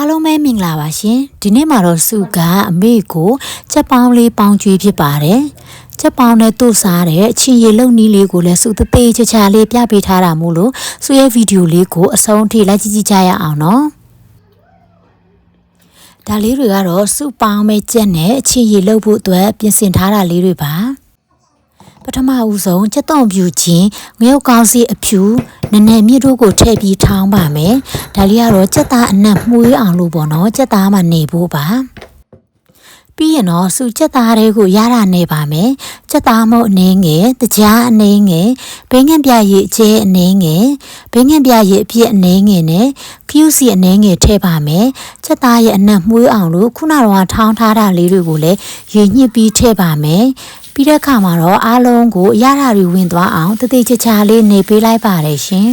အားလုံးပဲမင်္ဂလာပါရှင်ဒီနေ့မှာတော့စုကအမေကိုချက်ပေါင်းလေးပေါင်းကျွေးဖြစ်ပါတယ်ချက်ပေါင်းနဲ့တို့စားတဲ့အချင်းရလုံနီးလေးကိုလည်းစုသေးသေးချာချာလေးပြပေးထားတာမို့လို့စုရဲ့ဗီဒီယိုလေးကိုအဆုံးထိလိုက်ကြည့်ကြည့်ကြရအောင်နော်ဒါလေးတွေကတော့စုပေါင်းမဲ့ကြက်နဲ့အချင်းရလုံဖို့အတွက်ပြင်ဆင်ထားတာလေးတွေပါ ပထမဦးဆုံးချက်သွန်ပြူချင်းငရုတ်ကောင်းစီအဖြူနည်းနည်းမြစ်တို့ကိုထည့်ပြီးထောင်းပါမယ်ဒါလေးကတော့ချက်သားအနက်မှုေးအောင်လို့ပေါ့နော်ချက်သားမှနေဖို့ပါပြီးရင်တော့စူချက်သားတွေကိုရတာနေပါမယ်ချက်သားမုတ်အနေငယ်တကြားအနေငယ်ဘိန်းငံပြရည်အကျဲအနေငယ်ဘိန်းငံပြရည်အပြည့်အနေငယ်နဲ့ခယူစီအနေငယ်ထည့်ပါမယ်ချက်သားရဲ့အနက်မှုေးအောင်လို့ခုနကတော့ထောင်းထားတာလေးတွေကိုလည်းရေညှစ်ပြီးထည့်ပါမယ် ပြီးတဲ့အခါမှာတော့အားလုံးကိုအရတာတွေဝင်သွားအောင်တတိချာချာလေးနေပေးလိုက်ပါတယ်ရှင်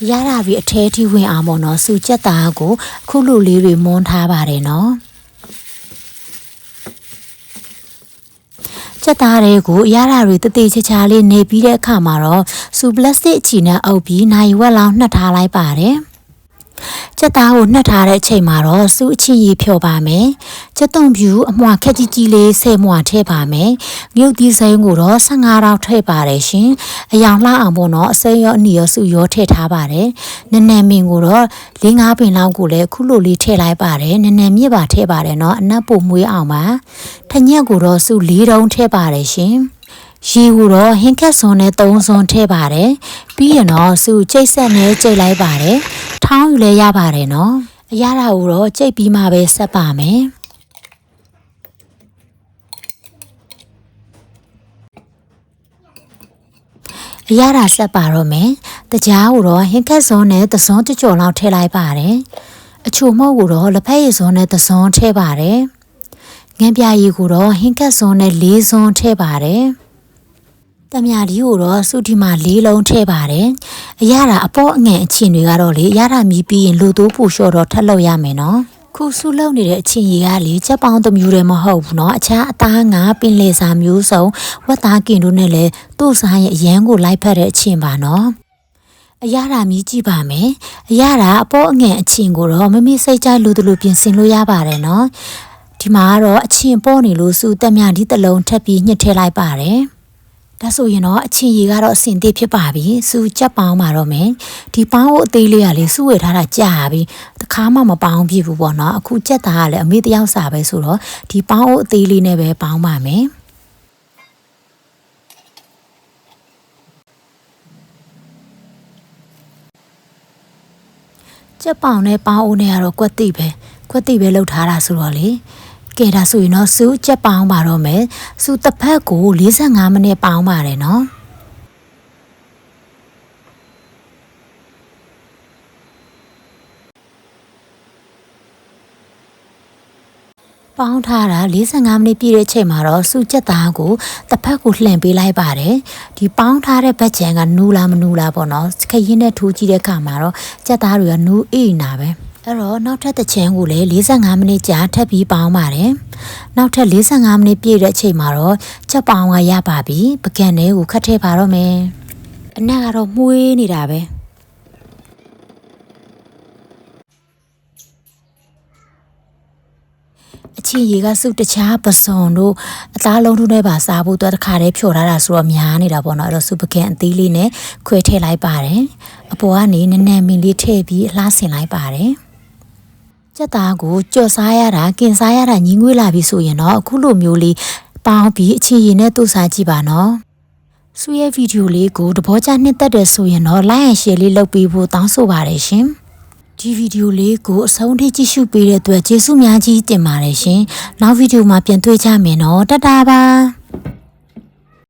အရတာတွေအထဲထိဝင်အောင်ပေါ့နော်စူချက်သားကိုအခုလိုလေးတွေမွန်းထားပါတယ်နော်ချက်သားတွေကိုအရတာတွေတတိချာချာလေးနေပြီးတဲ့အခါမှာတော့စူပလတ်စတစ်အချီနဲ့အုပ်ပြီးနိုင်ဝက်လောင်းနှက်ထားလိုက်ပါတယ် ချက်သားကိုနှက်ထားတဲ့အချိန်မှာတော့စူးအချင်းကြီးဖြော်ပါမယ်။ချက်သွန်ဖြူအမွှာခက်ကြီးကြီးလေးဆယ်မွှာထည့်ပါမယ်။မြုပ်သီးစိမ်းကိုတော့15တောက်ထည့်ပါတယ်ရှင်။အယောင်လှအောင်ပေါ့နော်အစိမ်းရောအနီရောစုရောထည့်ထားပါတယ်။နည်းနည်းမင်ကိုတော့၄၅ပင်လောက်ကိုလည်းခုလိုလေးထည့်လိုက်ပါတယ်။နည်းနည်းမြစ်ပါထည့်ပါတယ်နော်။အနက်ပုံမွေးအောင်ပါ။ထညက်ကိုတော့စု၄တုံးထည့်ပါတယ်ရှင်။ ရေကိုတော့ဟင်းခက်စွန်နဲ့သုံးစွန်ထည့်ပါတယ်ပြီးရင်တော့စူကျိတ်ဆက်နဲ့ကျိတ်လိုက်ပါတယ်ထောင်းယူလဲရပါတယ်နော်အရတာကိုတော့ကျိတ်ပြီးမှပဲဆက်ပါမယ်အရတာဆက်ပါတော့မယ်တကြားကိုတော့ဟင်းခက်စွန်နဲ့သစွန်ကြကြော်လောက်ထည့်လိုက်ပါတယ်အချိုမုတ်ကိုတော့လက်ဖက်ရည်စွန်နဲ့သစွန်ထည့်ပါတယ်ငန်းပြရည်ကိုတော့ဟင်းခက်စွန်နဲ့လေးစွန်ထည့်ပါတယ် တမယာဒီကိုတော့စုဒီမှာလေးလုံးထည့်ပါတယ်အရတာအပေါ်အငန်အချင်းတွေကတော့လေအရတာမြည်ပြီးရင်လူသိုးပူလျှော့တော့ထပ်လုပ်ရမယ်နော်ခုစုလုံနေတဲ့အချင်းကြီးကလေချက်ပေါင်းတစ်မျိုးတည်းမဟုတ်ဘူးเนาะအခြားအသားငါပင်လေစာမျိုးစုံဝက်သားကင်တို့နဲ့လည်းသူ့ဆိုင်ရဲ့အရန်ကိုလိုက်ဖက်တဲ့အချင်းပါเนาะအရတာမြည်ကြည့်ပါမယ်အရတာအပေါ်အငန်အချင်းကိုတော့မမေစိတ်ကြလူတို့လိုပြင်ဆင်လို့ရပါတယ်เนาะဒီမှာကတော့အချင်းပေါ်နေလို့စုတက်မြဒီတလုံးထပ်ပြီးညှစ်ထည့်လိုက်ပါတယ် ဒါဆိုရင်တော့အချင်းရီကတော့အစင်သေးဖြစ်ပါပြီစူကြက်ပေါင်းပါတော့မယ်ဒီပေါင်းကိုအသေးလေးကလေစုဝေထားတာကြာပြီတခါမှမပေါင်းပြဘူးပေါ့နော်အခုကြက်သားကလည်းအမေတယောက်စာပဲဆိုတော့ဒီပေါင်းကိုအသေးလေးနဲ့ပဲပေါင်းပါမယ်ကြက်ပေါင်နဲ့ပေါင်းအိုးနဲ့ကတော့ကွက်တိပဲကွက်တိပဲလှုပ်ထားတာဆိုတော့လေ ကဲဒါဆိုရင်တော့စူးချက်ပေါင်းပါတော့မယ်စူးတစ်ဖက်ကို45မိနစ်ပေါင်းပါတယ်နော်ပေါင်းထားတာ45မိနစ်ပြည့်တဲ့အချိန်မှာတော့စူချက်သားကိုတစ်ဖက်ကိုလှန်ပေးလိုက်ပါတယ်ဒီပေါင်းထားတဲ့ဘက်ချန်ကနူးလားမနူးလားပေါ့နော်ခရင်နဲ့ထိုးကြည့်တဲ့အခါမှာတော့ချက်သားတွေကနူးအေးနာပဲ အဲ့တော့နောက်ထပ်တစ်ချမ်းကိုလည်း45မိနစ်ကြာထပ်ပြီးပေါင်းပါတယ်။နောက်ထပ်45မိနစ်ပြည့်တဲ့အချိန်မှာတော့ချက်ပေါင်းကရပါပြီ။ပကံလေးကိုခတ်ထည့်ပါတော့မယ်။အနက်ကတော့မှုေးနေတာပဲ။အချင်းရေကစုတခြားပစုံတို့အသားလုံးတို့နဲ့ပါစားဖို့အတွက်တခါတည်းဖြော်ထားတာဆိုတော့များနေတာပေါ့နော်အဲ့တော့စုပကံအသီးလေးနဲ့ခွဲထည့်လိုက်ပါတယ်အပေါ်ကနေနည်းနည်းမင်းလေးထည့်ပြီးအလားဆင်လိုက်ပါတယ် ကြက်သားကိုကြော်စားရတာကင်စားရတာညီငွေးလာပြီဆိုရင်တော့အခုလိုမျိုးလေးပေါင်းပြီးအချင်းရည်နဲ့တူစားကြည့်ပါနော်ဆူရဲ့ဗီဒီယိုလေးကိုတဘောချနှစ်သက်တယ်ဆိုရင်တော့ like and share လေးလုပ်ပေးဖို့တောင်းဆိုပါတယ်ရှင်ဒီဗီဒီယိုလေးကိုအဆုံးထိကြည့်ရှုပေးတဲ့အတွက်ကျေးဇူးများကြီးတင်ပါတယ်ရှင်နောက်ဗီဒီယိုမှာပြန်တွေ့ကြမယ်နော်တတားပါ